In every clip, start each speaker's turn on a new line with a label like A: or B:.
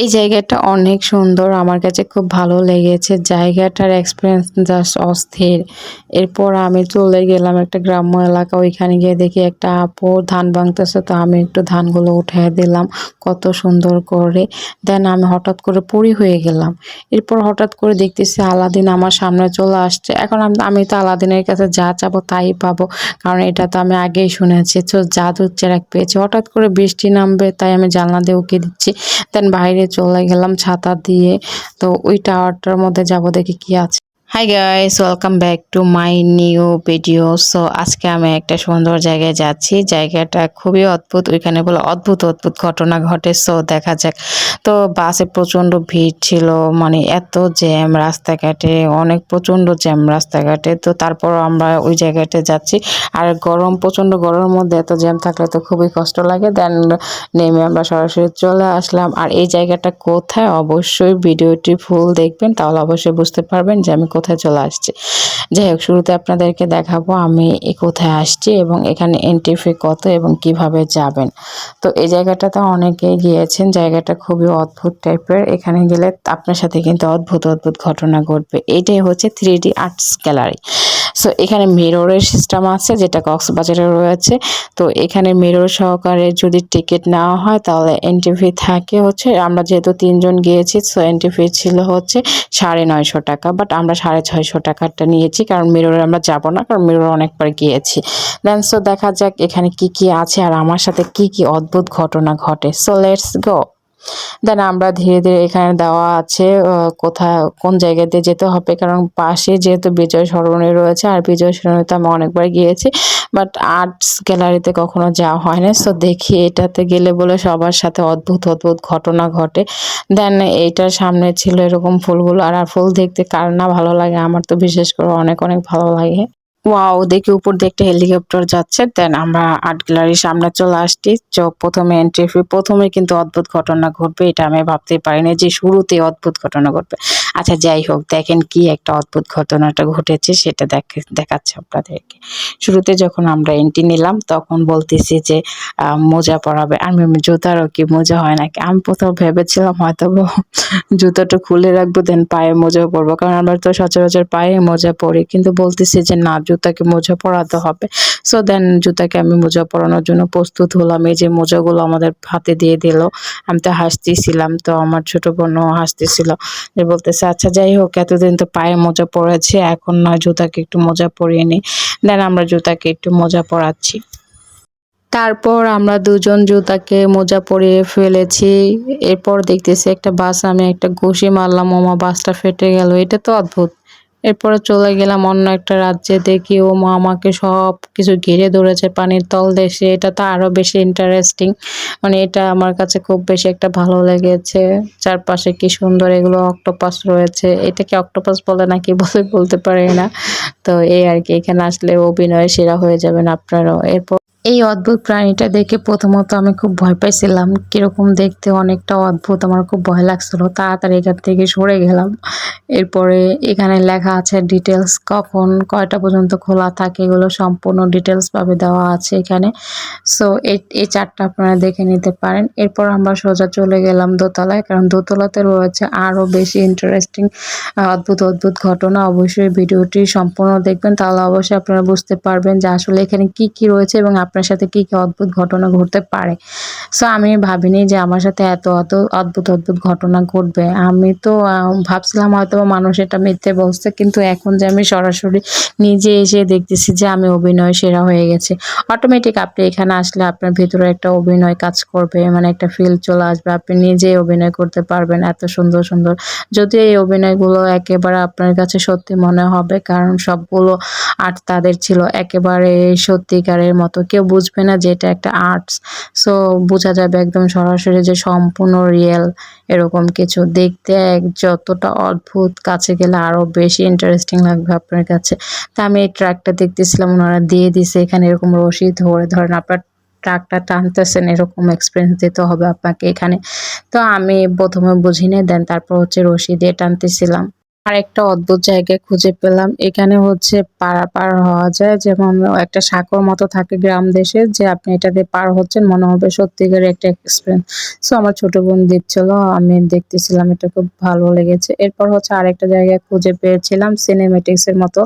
A: এই জায়গাটা অনেক সুন্দর। আমার কাছে খুব ভালো লেগেছে। জায়গাটার এক্সপিরিয়েন্স জাস্ট অস্থির। এরপর আমি চলে গেলাম একটা গ্রাম্য এলাকা। ওইখানে গিয়ে দেখি একটা আপু ধান ভাঙতেছে, তো আমি একটু ধানগুলো উঠিয়ে দিলাম কত সুন্দর করে। দেন আমি হঠাৎ করে পুরি হয়ে গেলাম। এরপর হঠাৎ করে দেখতেছি আলাদিন আমার সামনে চলে আসছে। এখন আমি তো আলাদিনের কাছে যা চাবো তাই পাবো। কারণ এটা তো আমি আগেই শুনেছি। তো জাদুর চেরাক পেয়েছি। হঠাৎ করে বৃষ্টি নামবে, তাই আমি জানলা দিয়ে উঁকে দিচ্ছি। দেন বাইরে চলে গেলাম ছাতা দিয়ে। তো ওই টাওয়ারটার মধ্যে যাব দেখি কি আছে। Hi guys welcome back to my new video so আজকে আমি একটা সুন্দর জায়গায় যাচ্ছি। জায়গাটা খুবই অদ্ভুত, ওইখানে বলে অদ্ভুত অদ্ভুত ঘটনা ঘটে। সো দেখা যাক। তো, বাসে প্রচণ্ড ভিড় ছিল মানে এত জ্যাম রাস্তাঘাটে, অনেক প্রচণ্ড জ্যাম রাস্তাঘাটে। তো তারপর আমরা ওই জায়গাতে যাচ্ছি। আর গরম, প্রচণ্ড গরমের মধ্যে এত জ্যাম থাকলে তো খুবই কষ্ট লাগে। দেন নেমে আমরা সরাসরি চলে আসলাম। আর এই জায়গাটা কোথায়? অবশ্যই ভিডিওটি ফুল দেখবেন। তাহলে অবশ্যই বুঝতে পারবেন যে আমি কোথায় চলে আসছে। যাই হোক শুরুতে আপনাদেরকে দেখাবো আমি কোথায় আসছি এবং এখানে এন্ট্রি ফি কত এবং কীভাবে যাবেন। তো এই জায়গাটাতে অনেকেই গিয়েছেন, জায়গাটা খুবই অদ্ভুত টাইপের এখানে গেলে আপনার সাথে কিন্তু অদ্ভুত অদ্ভুত ঘটনা ঘটবে। এটাই হচ্ছে three D arts gallery so এখানে মিররের সিস্টেম আছে, যেটা কক্সবাজারে রয়েছে। তো, এখানে মিরর সহকারে যদি টিকিট নেওয়া হয়, তাহলে এন্ট্রি ফি থাকে হচ্ছে, আমরা যেহেতু তিনজন গিয়েছি সো এন্ট্রি ফি ছিল হচ্ছে সাড়ে নয়শো টাকা। বাট আমরা সাড়ে ছয়শো টাকাটা নিয়েছি, কারণ মিররে আমরা যাব না, কারণ মিরর অনেকবার গিয়েছি। দেন সো দেখা যাক এখানে কি কি আছে, আর আমার সাথে কি কি অদ্ভুত ঘটনা ঘটে। সো লেটস গো দেন আমরা ধীরে ধীরে এখানে দেওয়া আছে কোথায়, কোন জায়গাতে যেতে হবে, কারণ পাশে যেহেতু বিজয় সরণি রয়েছে, আর বিজয় সরণিতে আমি অনেকবার গিয়েছি বাট আর্টস গ্যালারিতে কখনো যাওয়া হয় না সো দেখি এটাতে গেলে বলে সবার সাথে অদ্ভুত অদ্ভুত ঘটনা ঘটে। দেন এইটার সামনে ছিল এরকম ফুলগুলো, আর ফুল দেখতে কার না ভালো লাগে, আমার তো বিশেষ করে অনেক অনেক ভালো লাগে। ওয়াও দেখি উপর দিয়ে একটা হেলিকপ্টার যাচ্ছে। দেন আমরা আর্ট গ্যালারির সামনে চলে আসছি। চোখ প্রথমে এন্ট্রি ফি প্রথমে কিন্তু অদ্ভুত ঘটনা ঘটবে, এটা আমি ভাবতেই পারিনি যে শুরুতে অদ্ভুত ঘটনা ঘটবে। আচ্ছা যাই হোক, দেখেন কি একটা অদ্ভুত ঘটনাটা ঘটেছে, সেটা দেখাচ্ছে আপনাদেরকে। শুরুতে যখন আমরা এন্ট্রি নিলাম, তখন বলতেছি যে মোজা পরাবে। আমি জুতারও কি মোজা হয় নাকি? আমি প্রথম ভেবেছিলাম হয়তো জুতাটা খুলে রাখব দেন পায়ে মোজা পরবো। কারণ আমরা তো সচরাচর পায়ে মোজা পরি। কিন্তু বলতেছি যে, না, জুতাকে মোজা পরাতে হবে। সো দেন জুতাকে আমি মোজা পরানোর জন্য প্রস্তুত হলাম। এই যে মোজাগুলো আমাদের হাতে দিয়ে দিল, আমি তো হাসতেছিলাম। তো আমার ছোট বোনও হাসতেছিল। যে বলতেছে আচ্ছা যাই হোক, এতদিন তো পায়ে মোজা পড়েছে এখন নয়, জুতাকে একটু মোজা পরিয়ে নিই দেন আমরা জুতাকে একটু মোজা পরাচ্ছি। তারপর আমরা দুজন জুতাকে মোজা পরিয়ে ফেলেছি। এরপর দেখতেছি একটা বাস, আমি একটা ঘুষি মারলাম, ওমা বাসটা ফেটে গেল। এটা তো অদ্ভুত। এরপরে চলে গেলাম অন্য একটা রাজ্যে, দেখি, ও মা আমাকে সব কিছু ঘিরে ধরেছে পানির তল দেশে। এটা তো আরও বেশি ইন্টারেস্টিং মানে এটা আমার কাছে খুব বেশি একটা ভালো লেগেছে। চারপাশে কি সুন্দর এগুলো অক্টোপাস রয়েছে। এটাকে অক্টোপাস বলে নাকি বলে বলতে পারি না। তো এই আর কি, এখানে আসলে অভিনয় সেরা হয়ে যাবেন আপনারাও। এরপর এই অদ্ভুত প্রাণীটা দেখে প্রথমত আমি খুব ভয় পাইছিলাম। কীরকম দেখতে, অনেকটা অদ্ভুত। আমার খুব ভয় লাগছিল। তাড়াতাড়ি এখান থেকে সরে গেলাম। এরপরে এখানে লেখা আছে ডিটেলস কখন কয়টা পর্যন্ত খোলা থাকে, এগুলো সম্পূর্ণ ডিটেলসভাবে দেওয়া আছে এখানে। সো এই চারটা আপনারা দেখে নিতে পারেন। এরপর আমরা সোজা চলে গেলাম দোতলায়, কারণ দোতলাতে রয়েছে আরও বেশি ইন্টারেস্টিং অদ্ভুত অদ্ভুত ঘটনা। অবশ্যই ভিডিওটি সম্পূর্ণ দেখবেন। তাহলে অবশ্যই আপনারা বুঝতে পারবেন যে আসলে এখানে কি কি রয়েছে এবং আপনার সাথে কি কি অদ্ভুত ঘটনা ঘটতে পারে? সো আমি ভাবিনি যে আমার সাথে এত অত অদ্ভুত অদ্ভুত ঘটনা ঘটবে। আমি তো ভাবছিলাম হয়তো মানুষ এটা মিথ্যে বলছে, কিন্তু এখন যে আমি সরাসরি নিজে এসে দেখতেছি যে আমি অভিনয় সেরা হয়ে গেছে। অটোমেটিক আপনি এখানে আসলে আপনার ভিতরে একটা অভিনয় কাজ করবে মানে একটা ফিল চলে আসবে। আপনি নিজেই অভিনয় করতে পারবেন এত সুন্দর সুন্দর। যদি এই অভিনয়গুলো একেবারে আপনার কাছে সত্যি মনে হবে, কারণ সবগুলো আর্ট তাদের ছিল একেবারে সত্যিকারের মতো। কেউ বুঝবে না যে এটা একটা আর্টস সো বোঝা যাবে একদম সরাসরি যে সম্পূর্ণ রিয়েল এরকম কিছু। দেখতে এক যতটা অদ্ভুত, কাছে গেলে আরও বেশি ইন্টারেস্টিং লাগবে আপনার কাছে। তা আমি এই ট্র্যাকটা দেখতেছিলাম, ওনারা দিয়ে দিছে, এখানে এরকম রশি ধরে, ধরেন আপনার ট্রাকটা টানতেছেন, এরকম এক্সপিরিয়েন্স দিতে হবে আপনাকে এখানে। তো আমি প্রথমে বুঝিনি দেন তারপর হচ্ছে রশি দিয়ে টানতেছিলাম। আর একটা অদ্ভুত জায়গায় খুঁজে পেলাম। এখানে হচ্ছে পারাপার হওয়া যায়। যেমন একটা সাঁকোর মতো থাকে গ্রাম দেশে যে আপনি এটা দিয়ে পার হচ্ছেন, মনে হবে সত্যিকারের একটা এক্সপিরিয়েন্স সো আমার ছোট বোন দিচ্ছিল আমি দেখতেছিলাম, এটা খুব ভালো লেগেছে। এরপর হচ্ছে আরেকটা জায়গায় খুঁজে পেয়েছিলাম সিনেমেটিক্স এর মতো।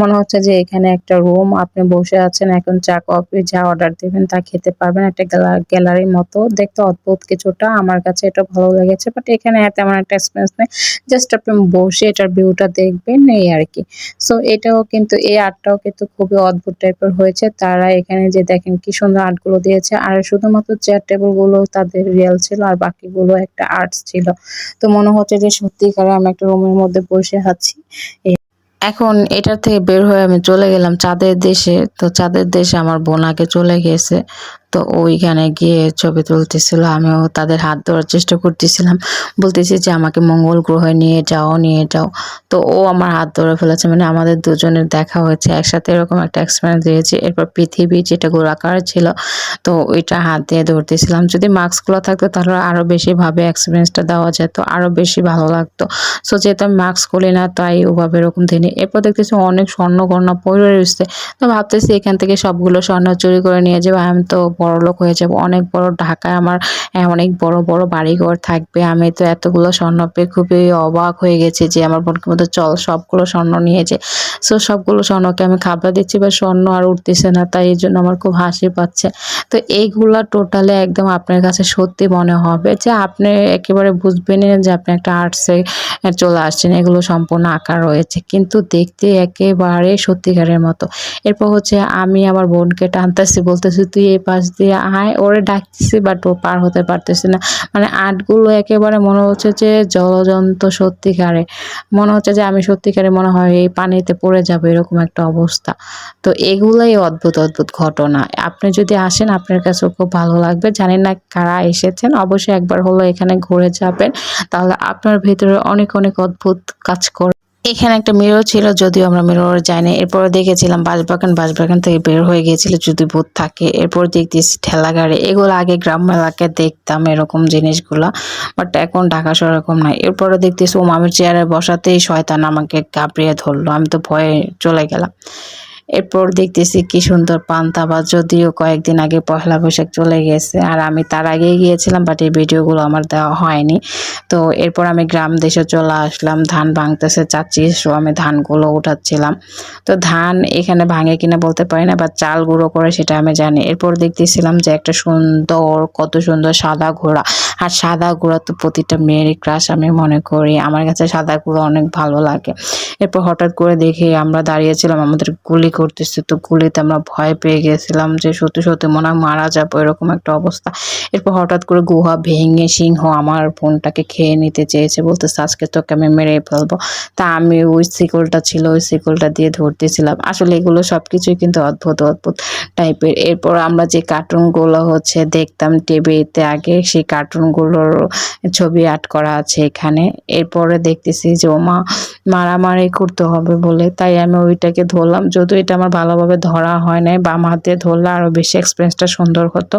A: মনে হচ্ছে যে এখানে একটা রুম আপনি বসে আছেন, এখন চা কফি যা অর্ডার দিবেন তা খেতে পারবেন। একটা গ্যালারির মতো। দেখতে অদ্ভুত কিছুটা, আমার কাছে এটা ভালো লেগেছে বাট এখানে তেমন একটা এক্সপিরিয়েন্স নেই। জাস্ট আপনি বসে এটার ভিউটা দেখবেন এই আর কি। সো এটাও কিন্তু, এই আর্টটাও কিন্তু খুবই অদ্ভুত টাইপের হয়েছে। তারা এখানে যে দেখেন কি সুন্দর আর্টগুলো দিয়েছে। আর শুধুমাত্র চেয়ার টেবিলগুলো তাদের রিয়েল ছিল আর বাকিগুলো একটা আর্টস ছিল। তো মনে হচ্ছে যে সত্যিকারে আমি একটা রুমের মধ্যে বসে আছি। এখন এটার থেকে বের হয়ে আমি চলে গেলাম চাঁদের দেশে। তো চাঁদের দেশে আমার বোন আগে চলে গেছে। তো ওইখানে গিয়ে ছবি তুলতেছিল, আমিও তাদের হাত ধরার চেষ্টা করতেছিলাম। বলতেছি যে, আমাকে মঙ্গল গ্রহে নিয়ে যাও নিয়ে যাও। তো ও আমার হাত ধরে ফেলেছে মানে আমাদের দুজনের দেখা হয়েছে, একসাথে এরকম একটা এক্সপিরিয়েন্স দিয়েছে। এরপর পৃথিবী যেটা গোলাকার ছিল, তো ওইটা হাত দিয়ে ধরতেছিলাম। যদি মাস্কগুলো থাকতো, তাহলে আরও বেশিভাবে এক্সপিরিয়েন্সটা দেওয়া যেত আরও বেশি ভালো লাগতো। সো যেহেতু আমি মাস্ক করি না, তাই ওভাবে এরকম দিনে এরপর দেখতেছি অনেক স্বর্ণ গণনা পড়ে রয়েছে, তো ভাবতেছি এখান থেকে সবগুলো স্বর্ণ চুরি করে নিয়ে যাব আমি তো বড় লোক হয়ে যাব। অনেক বড় ঢাকায় আমার অনেক বড় বড় বাড়িঘর থাকবে। আমি তো এতগুলো স্বর্ণ পেয়ে খুবই অবাক হয়ে গেছি যে আমার বোনকে মধ্যে চল, সবগুলো স্বর্ণ নিয়েছে সো সবগুলো স্বর্ণকে আমি খাবার দিচ্ছি বা স্বর্ণ আর উঠতেছে না, তাই এই জন্য আমার খুব হাসি পাচ্ছে। তো এইগুলা টোটালে একদম আপনার কাছে সত্যি মনে হবে যে আপনি একেবারে বুঝবেন যে আপনি একটা আর্টসে চলে আসছেন, এগুলো সম্পূর্ণ আকার রয়েছে। কিন্তু দেখতে একেবারে সত্যিকারের মতো। এরপর হচ্ছে আমি আমার বোনকে টানতেছি, বলতেছি, তুই এই পাশ দিয়ে আয় ওরে ডাকতেছি বাট ও পার হতে পারতেছে না। মানে আর্টগুলো একেবারে মনে হচ্ছে যে জলজন্ত সত্যিকারে। মনে হচ্ছে যে আমি সত্যিকারে মনে হয় এই পানিতে পড়ে যাব, এরকম একটা অবস্থা। তো এগুলোই অদ্ভুত অদ্ভুত ঘটনা। আপনি যদি আসেন, আপনার কাছে খুব ভালো লাগবে। জানি না কারা এসেছেন, অবশ্যই একবার হলো এখানে ঘুরে যাবেন। তাহলে আপনার ভেতরে অনেক অনেক অদ্ভুত কাজ করে এখানে একটা মিরর ছিল, যদিও আমরা মিরর যাইনি। এরপর দেখেছিলাম বাঁশবাগান বাঁশবাগান থেকে বের হয়ে গিয়েছিল, যদি ভূত থাকে। এরপর দেখতেছি ঠেলা গাড়ি এগুলো আগে গ্রাম এলাকায় দেখতাম এরকম জিনিসগুলো বাট এখন ঢাকা শহর এরকম নাই। এরপরে দেখতেছি ও মামির চেয়ারে বসাতেই শয়তান আমাকে কাঁপড়িয়ে ধরলো। আমি তো ভয়ে চলে গেলাম। এরপর দেখতেছি কি সুন্দর পান্তা বা যদিও কয়েকদিন আগে পহেলা বৈশাখ চলে গেছে, আর আমি তার আগেই গিয়েছিলাম বাট এই ভিডিওগুলো আমার দেওয়া হয়নি। তো এরপর আমি গ্রাম দেশে চলে আসলাম, ধান ভাঙতেছে চাচ্ছি সো আমি ধানগুলো উঠাচ্ছিলাম। তো ধান এখানে ভাঙে কিনা বলতে পারি না বা চাল গুঁড়ো করে সেটা আমি জানি। এরপর দেখতেছিলাম যে একটা সুন্দর, কত সুন্দর সাদা ঘোড়া। আর সাদা ঘোড়া তো প্রতিটা মেয়েরই ক্রাশ আমি মনে করি। আমার কাছে সাদা ঘোড়া অনেক ভালো লাগে। এরপর হঠাৎ করে দেখে আমরা দাঁড়িয়েছিলাম, আমাদের গুলি করতেছে। তো গুলিতে আমরা ভয় পেয়ে গেছিলাম যে সত্যি সত্যি মনে হয় মারা যাব, এরকম একটা অবস্থা। এরপর হঠাৎ করে গুহা ভেঙে সিংহ আমার ফোনটাকে খেয়ে নিতে চেয়েছে বলতে আজকে তোকে আমি মেরে ফেলব। তা আমি ওই শিকলটা ছিল, ওই শিকলটা দিয়ে ধরতেছিলাম। আসলে এগুলো সব কিছুই কিন্তু অদ্ভুত অদ্ভুত টাইপের। এরপর আমরা যে কার্টুনগুলো হচ্ছে দেখতাম টিভিতে আগে, সেই কার্টুনগুলোর ছবি আর্ট করা আছে এখানে। এরপরে দেখতেছি যে, ওমা, মারামারি করতে হবে বলে। তাই আমি ওইটাকে ধরলাম। যদিও এটা আমার ভালোভাবে ধরা হয় নাই, বাম হাতে ধরলে আরও বেশি এক্সপিরিয়েন্সটা সুন্দর হতো।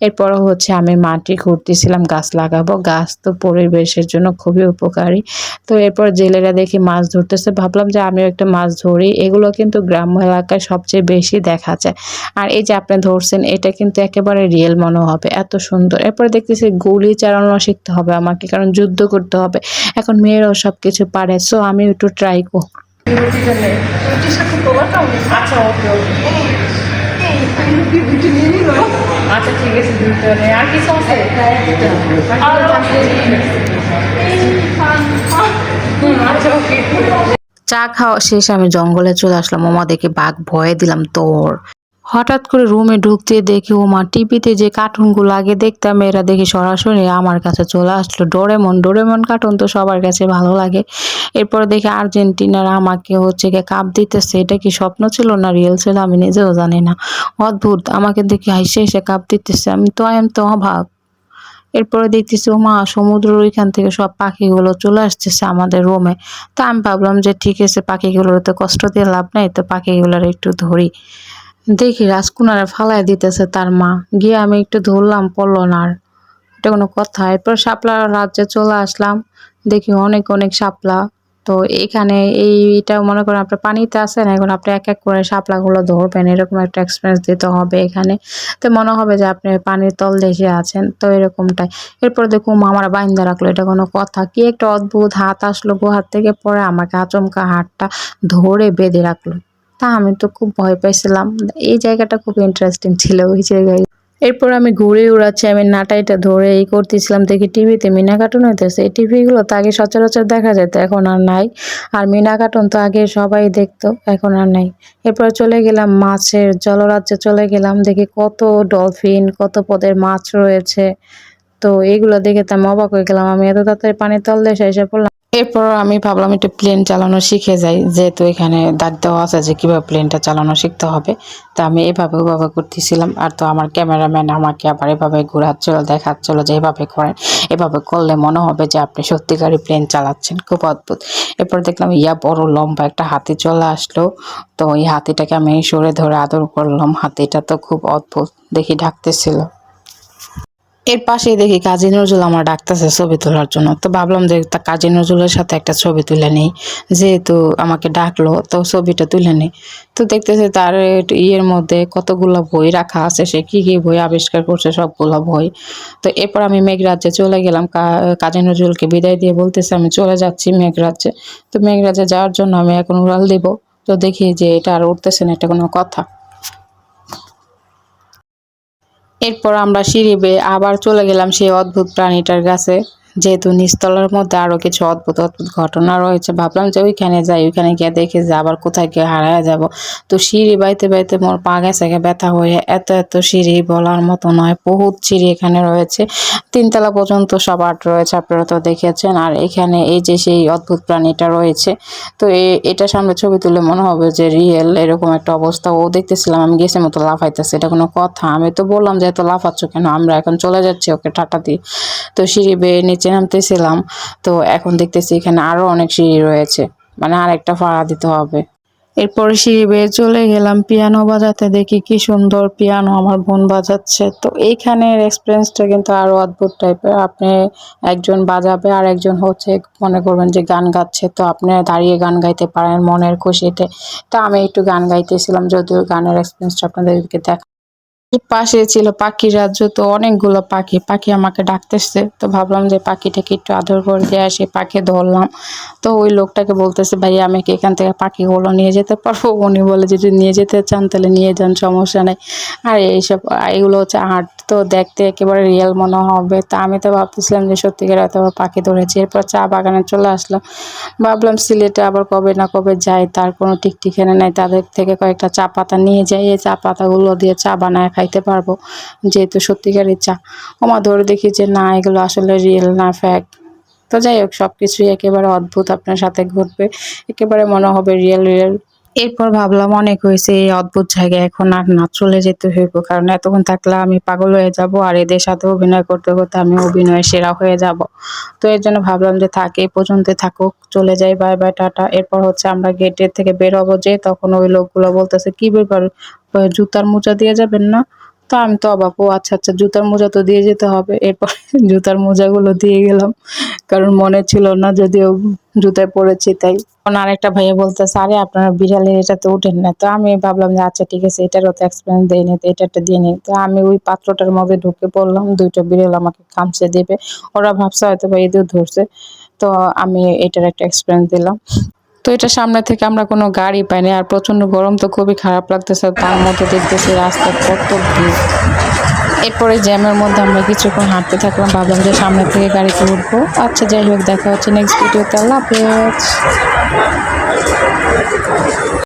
A: এরপরে হচ্ছে আমি মাটি খুঁড়তেছিলাম গাছ লাগাবো গাছ তো পরিবেশের জন্য খুবই উপকারী তো এরপর জেলেরা দেখি মাছ ধরতেছে ভাবলাম যে আমিও একটা মাছ ধরি এগুলো কিন্তু গ্রাম্য এলাকায় সবচেয়ে বেশি দেখা যায় আর এই যে আপনি ধরছেন এটা কিন্তু একেবারে রিয়েল মনে হবে এত সুন্দর এরপরে দেখতেছি গুলি চালানো শিখতে হবে আমাকে কারণ যুদ্ধ করতে হবে এখন মেয়েরাও সব কিছু পারে সো আমি একটু ট্রাই করব
B: আচ্ছা আচ্ছা ঠিক আছে আর
A: চা খাওয়া শেষে, আমি জঙ্গলে চলে আসলাম। ওমা দেখে বাঘ ভয়ে দিলাম তোর। হঠাৎ করে রুমে ঢুকতে দেখি ওমা টিভিতে যে কার্টুনগুলো আগে দেখতাম, এরা দেখি সরাসরি আমার কাছে চলে আসলো। ডোরেমন ডোরেমন কার্টুন তো সবার কাছে ভালো লাগে। এরপরে দেখি আর্জেন্টিনার আমাকে হচ্ছে গিয়ে কাপ দিতেছে। এটা কি স্বপ্ন ছিল না রিয়েল ছিল আমি নিজেও জানি না। অদ্ভুত, আমাকে দেখি হাসে হেসে কাপ দিতেছে। আমি তো আমি তো অভাব এরপরে দেখতেছি ও মা সমুদ্রের ওইখান থেকে সব পাখিগুলো চলে আসতেছে আমাদের রুমে তা আমি ভাবলাম যে ঠিক আছে, পাখিগুলোর তো কষ্ট দিয়ে লাভ নাই, তো পাখিগুলোর একটু ধরি। দেখি রাজকুনারে ফালাই দিতেছে তার মা। গিয়ে আমি একটু ধরলাম আর এটা কোনো কথা। এরপর শাপলা রাজ্যে চলে আসলাম। দেখি অনেক অনেক শাপলা। তো এখানে এইটা মনে করেন আপনার পানিতে আসেন এখন আপনি এক এক করে শাপলাগুলো ধরবেন। এরকম একটা এক্সপিরিয়েন্স দিতে হবে এখানে। তো মনে হবে যে আপনি পানির তল দেখে আছেন। তো এরকমটাই। এরপর দেখুন আমার বাইন্দা রাখল, এটা কোনো কথা। কি একটা অদ্ভুত হাত আসলো গো হাত থেকে, পরে আমাকে আচমকা হাতটা ধরে বেঁধে রাখল। তা আমি তো খুব ভয় পাইছিলাম। এই জায়গাটা খুব ইন্টারেস্টিং ছিল ওই জায়গায়। এরপর আমি ঘুরে উড়াচ্ছি, আমি নাটাইটা ধরে এই করতেছিলাম। দেখি টিভিতে মিনা কার্টুন হইতেছে। এই টিভিগুলো তো আগে সচরাচর দেখা যেত, এখন আর নাই। আর মিনা কার্টুন তো আগে সবাই দেখতো, এখন আর নাই। এরপর চলে গেলাম মাছের জলরাজ্যে চলে গেলাম। দেখি কত ডলফিন কত পদের মাছ রয়েছে। তো এইগুলো দেখে তো আমি অবাক হয়ে গেলাম। আমি এত তাড়াতাড়ি পানির তল দেশে এসে পড়লাম। এরপর আমি ভাবলাম একটু প্লেন চালানো শিখে যাই। যেহেতু এখানে দাগ দেওয়া আছে যে কীভাবে প্লেনটা চালানো শিখতে হবে, তো আমি এভাবে ওভাবে করতেছিলাম। আর তো আমার ক্যামেরাম্যান আমাকে আবার এভাবে ঘোরাচ্ছিল, দেখাচ্ছিল যে এভাবে করেন, এভাবে করলে মনে হবে যে আপনি সত্যিকারই প্লেন চালাচ্ছেন। খুব অদ্ভুত। এরপর দেখলাম, ইয়া, বড় লম্বা একটা হাতি চলে আসলো। তো এই হাতিটাকে আমি সরে ধরে আদর করলাম। হাতিটা তো খুব অদ্ভুত, দেখি ডাকতেছিল। এর পাশেই দেখি কাজী নজরুল আমার ডাকতেছে ছবি তোলার জন্য। তো ভাবলাম যে তা কাজী নজরুলের সাথে একটা ছবি তুলে নেই। যেহেতু আমাকে ডাকলো, তো ছবিটা তুলে নেই। তো দেখতেছে তার ইয়ের মধ্যে কতগুলো বই রাখা আছে, সে কি কি বই আবিষ্কার করছে, সবগুলো বই। তো এরপর আমি মেঘরাজ্যে চলে গেলাম। কাজী নজরুলকে বিদায় দিয়ে বলতেছে, আমি চলে যাচ্ছি মেঘরাজ্যে তো মেঘরাজ্যে যাওয়ার জন্য আমি এখন উড়াল দিব। তো দেখি যে এটা আর উঠতেছে না, এটা কোনো কথা। এরপর আমরা সিঁড়ি বেয়ে আবার চলে গেলাম সেই অদ্ভুত প্রাণীটার কাছে। যেহেতু নিচতলার মধ্যে আরও কিছু অদ্ভুত অদ্ভুত ঘটনা রয়েছে, ভাবলাম যে ওইখানে যাই, ওইখানে গিয়ে দেখে যে আবার কোথায় গিয়ে হারায় যাব। তো সিঁড়ি বাইতে বাইতে মোর পা গেছে ব্যথা হয়ে এত এত সিঁড়ি বলার মতো নয়, বহুত সিঁড়ি এখানে রয়েছে। তিনতলা পর্যন্ত সব আর্ট রয়েছে, আপনারা তো দেখেছেন। আর এখানে এই যে সেই অদ্ভুত প্রাণীটা রয়েছে, তো এটা সামনে ছবি তুলে মনে হবে যে রিয়েল এরকম একটা অবস্থা। ও দেখতেছিলাম, আমি গেছে মতো লাফাইতেছে, এটা কোনো কথা। আমি তো বললাম যে এত লাফাচ্ছ কেন? আমরা এখন চলে যাচ্ছি, ওকে টাটা দিয়ে তো সিঁড়ি বেয়ে নিচে নামতেছিলাম। তো এখন দেখতেছি এখানে আরও অনেক সিঁড়ি রয়েছে। মানে আরেকটা ভাড়া দিতে হবে। এরপর সিঁড়ি বেয়ে চলে গেলাম পিয়ানো বাজাতে। দেখি কি সুন্দর পিয়ানো আমার বোন বাজাচ্ছে। তো এইখানের এক্সপিরিয়েন্সটা কিন্তু আরও অদ্ভুত টাইপের আপনি একজন বাজাবে আর একজন হচ্ছে মনে করবেন যে গান গাচ্ছে। তো আপনি দাঁড়িয়ে গান গাইতে পারেন মনের খুশিতে। তা আমি একটু গান গাইতেছিলাম, যদিও গানের এক্সপিরিয়েন্সটা আপনাদেরকে দেখা পাশে ছিল পাখি রাজ্য, তো অনেকগুলো পাখি। পাখি আমাকে ডাকতেছে, তো ভাবলাম যে পাখিটাকে একটু আদর করে দিয়ে আসি, পাখি ধরলাম। তো ওই লোকটাকে বলতেছে, ভাই, আমি কি এখান থেকে পাখিগুলো নিয়ে যেতে পারব? উনি বলে, যদি নিয়ে যেতে চান, তাহলে নিয়ে যান, সমস্যা নেই। আর এইসব, এইগুলো হচ্ছে আর্ট তো দেখতে একেবারে রিয়েল মনে হবে। তা আমি তো ভাবতেছিলাম যে সত্যিকার হয়তো আবার পাখি ধরেছি। এরপর চা বাগানে চলে আসলাম ভাবলাম সিলেটে আবার কবে না কবে যাই। তার কোনো ঠিক ঠিকানা নেই। তাদের থেকে কয়েকটা চা পাতা নিয়ে যাই। এই চা পাতাগুলো দিয়ে চা বানায় খাইতে পারব, যেহেতু সত্যিকারের চা। ওমা ধরে দেখি যে না, এগুলো আসলে রিয়েল না ফ্যাক্ট তো যাই হোক সব কিছুই একেবারে অদ্ভুত আপনার সাথে ঘটবে। একেবারে মনে হবে রিয়েল রিয়েল এরপর ভাবলাম অনেক হয়েছে, এই অদ্ভুত জায়গায় এখন আর না চলে যেতে হইব। কারণ এতক্ষণ থাকলে আমি পাগল হয়ে যাব আর এদের সাথে অভিনয় করতে করতে আমি অভিনয়ে সেরা হয়ে যাব। তো এর জন্য ভাবলাম যে থাকে পর্যন্ত থাকুক, চলে যাই বাই বাই টাটা। এরপর হচ্ছে আমরা গেটের থেকে বেরোবো যে, তখন ওই লোকগুলো বলতেছে, কি ব্যাপার? জুতার মোজা দিয়ে যাবেন না? তো আমি তো অবাক। ও আচ্ছা আচ্ছা জুতার মোজা তো দিয়ে যেতে হবে। এরপর জুতার মোজাগুলো দিয়ে গেলাম। কারণ মনে ছিল না যদিও জুতায় পড়েছি তাই। আরেকটা ভাইয়া বলতে আরে আপনারা বিড়ালের এটাতে উঠেন না। তো আমি ভাবলাম যে আচ্ছা ঠিক আছে, এটারও তো এক্সপিরিয়েন্স দেয় নি তো এটাটা দিয়ে নিই। তো আমি ওই পাত্রটার মধ্যে ঢুকে পড়লাম, দুইটা বিড়াল আমাকে খামচে দেবে। ওরা ভাবছে হয়তো বা এদের ধরছে। তো আমি এটার একটা এক্সপিরিয়েন্স দিলাম। তো এটা সামনে থেকে আমরা কোনো গাড়ি পাইনি, আর প্রচণ্ড গরম তো খুবই খারাপ লাগতেছে, তার মধ্যে দেখতেছি রাস্তা কত ভিড়। এরপরে জ্যামের মধ্যে আমরা কিছুক্ষণ হাঁটতে থাকলাম, ভাবলাম যে সামনে থেকে গাড়িতে উঠবো। আচ্ছা যাই হোক, দেখা হচ্ছে নেক্সট ভিডিওতে আল্লাহ হাফেজ।